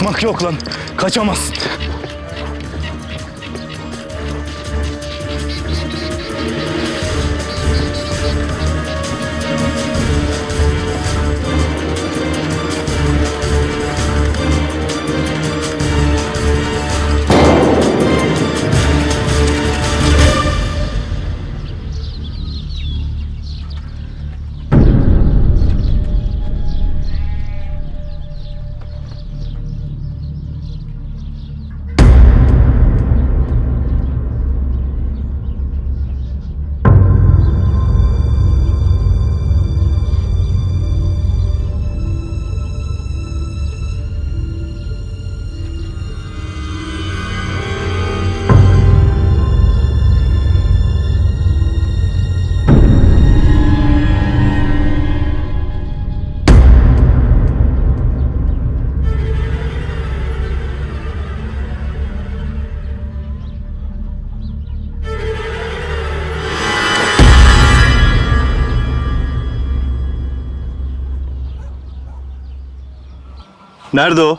Kaçmak yok lan. Kaçamazsın. Nerede o?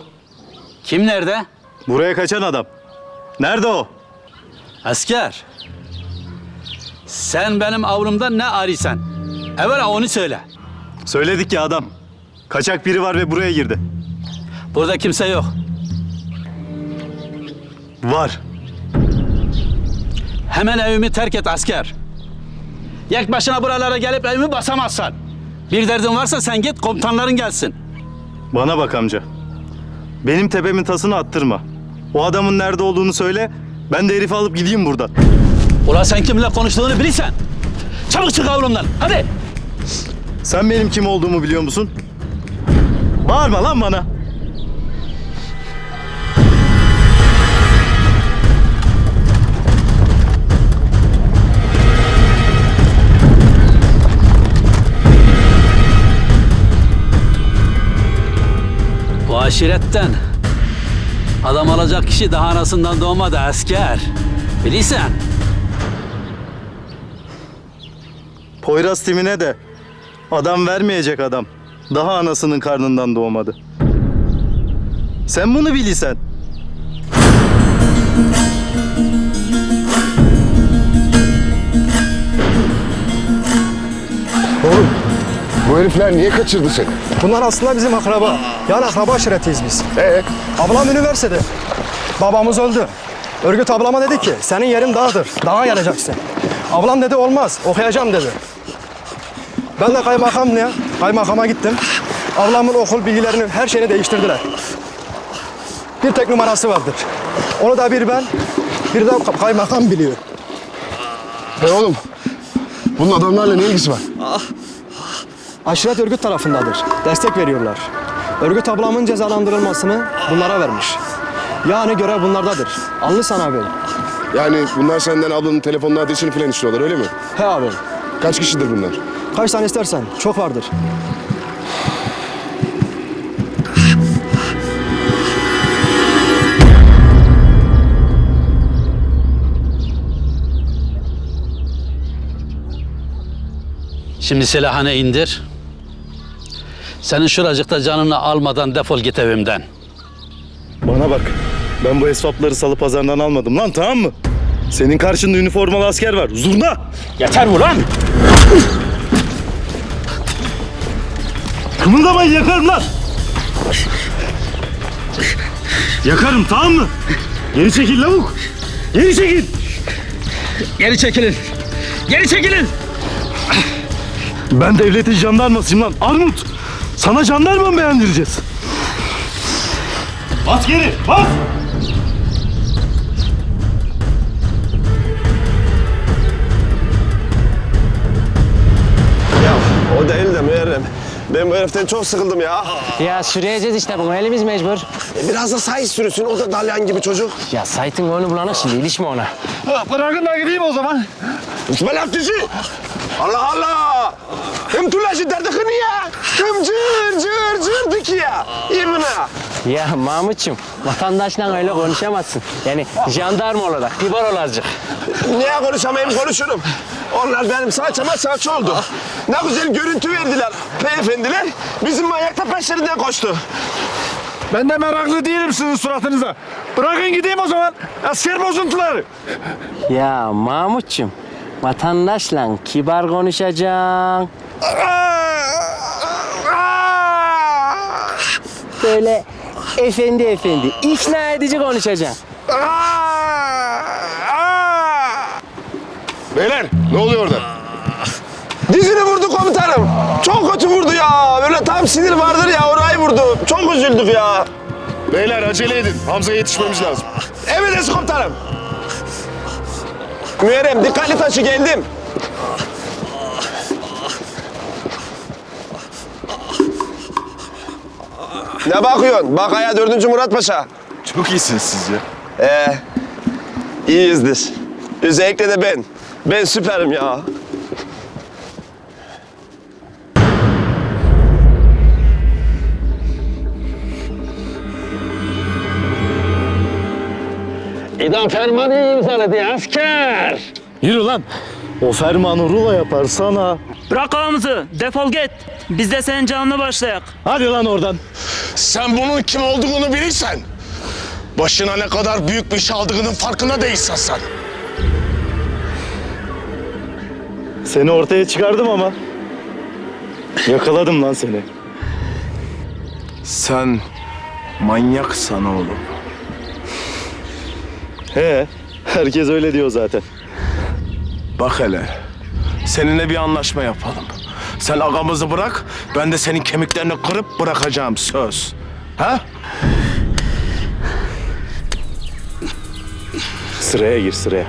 Kim nerede? Buraya kaçan adam. Nerede o? Asker. Sen benim avlumda ne arıyorsun? Evvela onu söyle. Söyledik ya adam. Kaçak biri var ve buraya girdi. Burada kimse yok. Var. Hemen evimi terk et asker. Yek başına buralara gelip evimi basamazsan. Bir derdin varsa sen git komutanların gelsin. Bana bak amca. Benim tepemin tasını attırma. O adamın nerede olduğunu söyle. Ben de herifi alıp gideyim buradan. Ula sen kimle konuştuğunu bilirsen. Çabuk çık avlumdan hadi. Sen benim kim olduğumu biliyor musun? Bağırma lan bana. Aşiretten adam alacak kişi daha anasından doğmadı asker. Bilirsen. Poyraz timine de adam vermeyecek adam. Daha anasının karnından doğmadı. Sen bunu bilirsen. Oğlum bu herifler niye kaçırdı seni? Bunlar aslında bizim akraba. Yani akraba aşiretiyiz biz. Ee, Ablam üniversitede. Babamız öldü. Örgüt ablama dedi ki senin yerin dağdır. Dağa geleceksin. Ablam dedi olmaz okuyacağım dedi. Ben de kaymakam ne? Kaymakama gittim. Ablamın okul bilgilerini her şeyini değiştirdiler. Bir tek numarası vardır. Onu da bir ben, bir de kaymakam biliyor. e oğlum bunun adamlarla ne ilgisi var? Aşiret örgüt tarafındadır. Destek veriyorlar. Örgüt ablamın cezalandırılmasını bunlara vermiş. Yani görev bunlardadır. Anlı abi. Yani bunlar senden ablanın telefonunu adresini falan istiyorlar öyle mi? He abi. Kaç kişidir bunlar? Kaç tane istersen. Çok vardır. Şimdi silahını indir. Senin şuracıkta canını almadan defol git evimden. Bana bak. Ben bu esvapları salı pazarından almadım lan tamam mı? Senin karşında üniformalı asker var. Zurna! Yeter ulan! Kımıldamayın yakarım lan! Yakarım tamam mı? Geri çekil lavuk! Geri çekil! Geri çekilin! Geri çekilin! Ben devletin jandarmasıyım lan Armut! Sana jandarma mı beğendireceğiz? Bas geri! Bas! Ya o değil de Muharrem. Ben bu heriften çok sıkıldım ya. Ya süreceğiz işte bunu elimiz mecbur. E, Biraz da say sürüsün. O da dalyan gibi çocuk. Ya Sait'in oyunu bulanık şimdi ilişme ona. Bırakın da gideyim o zaman. İsmail Hakkıcı. Allah Allah. Hem tulaşı derdikini ya. Hem cır cır cır dik ya. Ne? Ya Mahmut'cum vatandaşla öyle konuşamazsın. Yani jandarma olarak kibar ol azıcık. Niye konuşamayayım konuşurum. Onlar benim saçıma saç oldu. Ne güzel görüntü verdiler beyefendiler. Bizim manyak da peşlerinden koştu. Ben de meraklı değilim sizin suratınıza. Bırakın gideyim o zaman. Asker bozuntuları. Ya Mahmutçum, vatandaşla kibar konuşacaksın. Böyle efendi efendi, ikna edici konuşacaksın. Beyler ne oluyor orada? Dizini vurdu komutanım. Çok kötü vurdu ya. Böyle tam sinir vardır ya orayı vurdu. Çok üzüldük ya. Beyler acele edin. Hamza'ya yetişmemiz lazım. Emredersiniz komutanım. Müerrem dikkatli taşı geldim. Ne bakıyorsun? Bak aya 4. Murat Paşa. Çok iyisiniz siz ya. Ee, iyiyizdir. Özellikle de ben. Ben süperim ya. İdam fermanı imzaladı asker. Yürü lan. O fermanı rulo yapar sana. Bırak ağamızı, defol git. Biz de senin canına başlayak. Hadi lan oradan. Sen bunun kim olduğunu bilirsen, başına ne kadar büyük bir şey aldığının farkında değilsen sen. Seni ortaya çıkardım ama. Yakaladım lan seni. Sen manyaksan oğlum. He. Herkes öyle diyor zaten. Bak hele. Seninle bir anlaşma yapalım. Sen agamızı bırak, ben de senin kemiklerini kırıp bırakacağım söz. Ha? Sıraya gir sıraya.